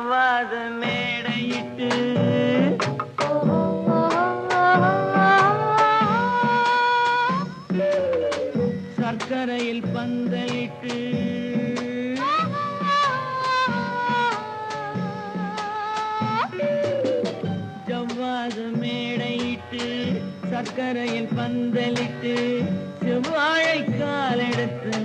செவ்வாத மேடையிட்டு. சர்க்கரையில் பந்தலிட்டு. ஜவ்வாத மேடையிட்டு சர்க்கரையில் பந்தலிட்டு செவ்வாழை காலெடுத்து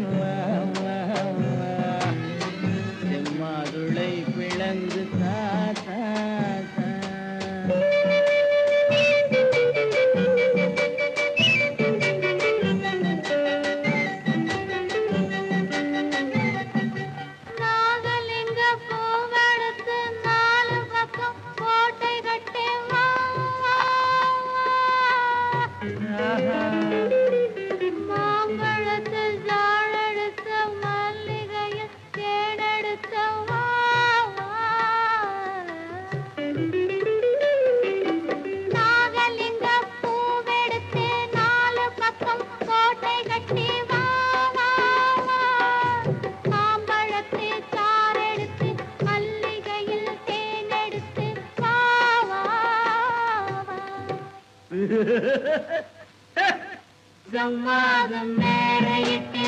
சம்மாதம் மேடையிட்டு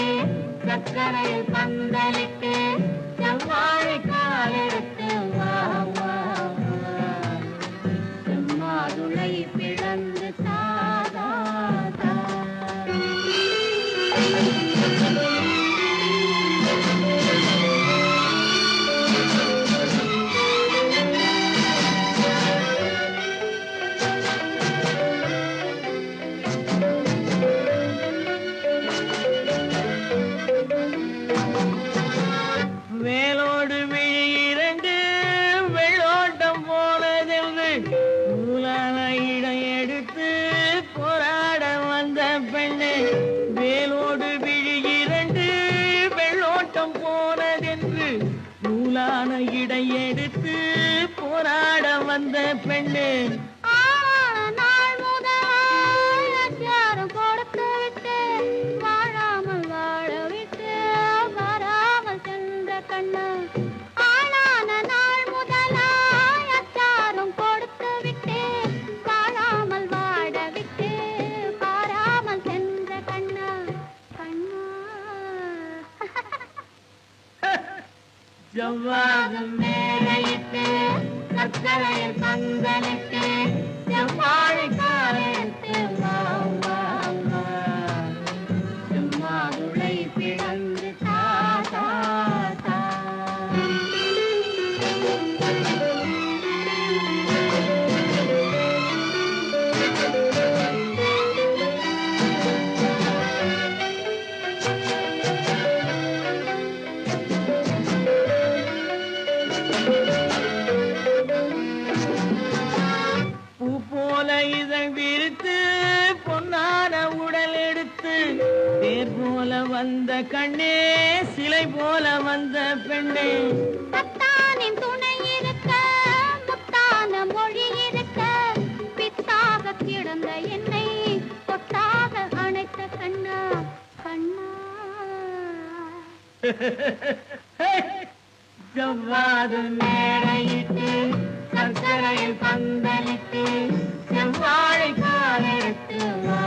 சக்கரை பந்தலிட்டு செவ்வாழை காலெடுத்து நூலான இடம் எடுத்து போராட வந்த பெண்ணே வேலோடு விழி இரண்டு வெள்ளோட்டம் போனதென்று நூலான இடை எடுத்து போராட வந்த பெண்ணே செவ்வாகம் மேலையிட்டு சர்க்கரையில் பந்தலிட்டு செவ்வாழை காலத்து வா வா வா செம்மாதுளை தேர் போல வந்த கண்ணே சிலை போல வந்த பெண்ணே. தத்தானின் துணை இருக்க முத்தான மொழி இருக்க பித்தாக கிடந்த என்னை கொத்தாக அணைத்த கண்ணா கண்ணா. செவ்வாது மேடையிட்டு சர்க்கரையில் பந்தலிட்டு செவ்வாழை காலெடுத்து வா